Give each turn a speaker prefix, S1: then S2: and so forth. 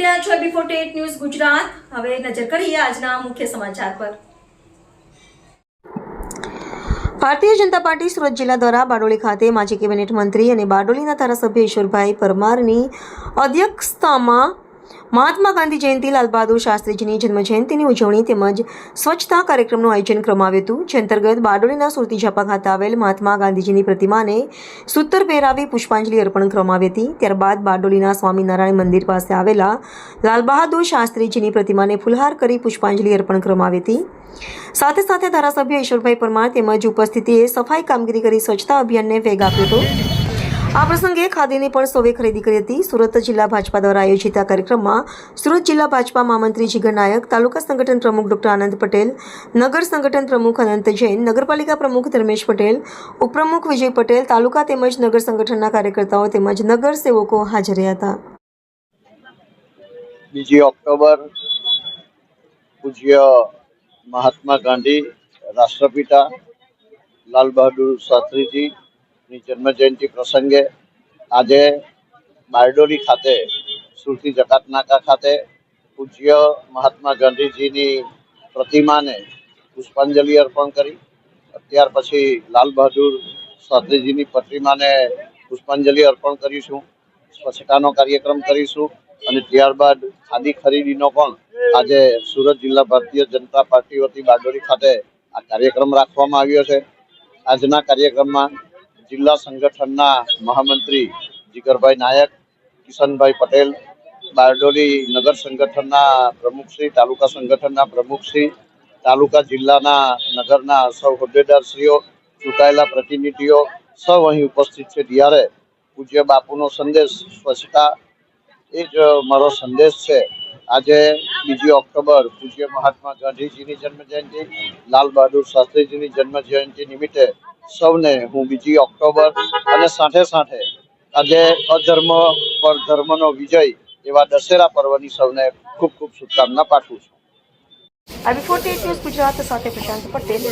S1: છો before TET news Gujarat. હવે નજર કરીએ આજના મુખ્ય સમાચાર પર. ભારતીય જનતા પાર્ટી સુરત જિલ્લા દ્વારા બારડોલી ખાતે માજી કેબિનેટ મંત્રી અને બારડોલીના ધારાસભ્ય ઈશ્વરભાઈ પરમારની અધ્યક્ષતામાં મહાત્મા ગાંધી જયંતિ લાલ બહાદુર શાસ્ત્રીજીની જન્મજયંતિની ઉજવણી તેમજ સ્વચ્છતા કાર્યક્રમનું આયોજન કરવામાં આવ્યું હતું. જે અંતર્ગત બારડોલીના સુરતી ઝાપા ખાતે આવેલ મહાત્મા ગાંધીજીની પ્રતિમાને સૂતર પહેરાવી પુષ્પાંજલિ અર્પણ કરવામાં આવી હતી. ત્યારબાદ બારડોલીના સ્વામિનારાયણ મંદિર પાસે આવેલા લાલ બહાદુર શાસ્ત્રીજીની પ્રતિમાને ફુલહાર કરી પુષ્પાંજલિ અર્પણ કરવામાં આવી હતી. સાથે સાથે ધારાસભ્ય ઈશ્વરભાઈ પરમાર તેમજ ઉપસ્થિતિએ સફાઈ કામગીરી કરી સ્વચ્છતા અભિયાનને વેગ આપ્યો હતો. આ પ્રસંગે ખાદીની પણ સૌએ ખરીદી કરી હતી. સુરત જિલ્લા ભાજપા દ્વારા આયોજિત આ કાર્યક્રમમાં સુરત જિલ્લા ભાજપા મહામંત્રી જીગર નાયક, તાલુકા સંગઠન પ્રમુખ ડોક્ટર આનંદ પટેલ, નગર સંગઠન પ્રમુખ અનંત જૈન, નગરપાલિકા પ્રમુખ ધર્મેશ પટેલ, ઉપપ્રમુખ વિજય પટેલ, તાલુકા તેમજ નગર સંગઠનના કાર્યકર્તાઓ તેમજ નગર સેવકો હાજર રહ્યા હતા.
S2: બીજી ઓક્ટોબર પૂજ્ય મહાત્મા ગાંધી રાષ્ટ્રપિતા લાલ બહાદુર શાસ્ત્રીજીની જન્મજયંતિ પ્રસંગે આજે બારડોલી ખાતે, સુરતી જકાત નાકા ખાતે પૂજ્ય મહાત્મા ગાંધીજીની પ્રતિમાને પુષ્પાંજલિ અર્પણ કરી. ત્યાર પછી લાલ બહાદુર શાસ્ત્રીજીની પ્રતિમાને પુષ્પાંજલિ અર્પણ કરીશું, સ્વચ્છતાનો કાર્યક્રમ કરીશું અને ત્યારબાદ ખાદી ખરીદીનો પણ આજે સુરત જિલ્લા ભારતીય જનતા પાર્ટી વતી બારડોલી ખાતે આ કાર્યક્રમ રાખવામાં આવ્યો છે. આજના કાર્યક્રમમાં જિલ્લા સંગઠનના મહામંત્રી જીગરભાઈ નાયક, કિશનભાઈ પટેલ, બારડોલી નગર સંગઠનના પ્રમુખશ્રી તાલુકા સંગઠનના પ્રમુખશ્રી તાલુકા જિલ્લાના નગરના સૌ હોદ્દેદારશ્રીઓ, ચૂંટાયેલા પ્રતિનિધિઓ સૌ અહીં ઉપસ્થિત છે. ત્યારે પૂજ્ય બાપુનો સંદેશ સ્વચ્છતા એ જ મારો સંદેશ છે. આજે બીજી ઓક્ટોબર, પૂજ્ય મહાત્મા ગાંધીજીની જન્મજયંતિ, લાલ બહાદુર શાસ્ત્રીજીની જન્મજયંતિ નિમિત્તે સૌને હું બીજી ઓક્ટોબર અને સાથે સાથે આજે અધર્મ પર ધર્મનો વિજય એવા દશેરા પર્વની સૌને ખૂબ ખૂબ શુભકામના પાઠવું છું.
S1: આ બિફોર ન્યૂઝ ગુજરાત સાથે પ્રશાંત પટેલ.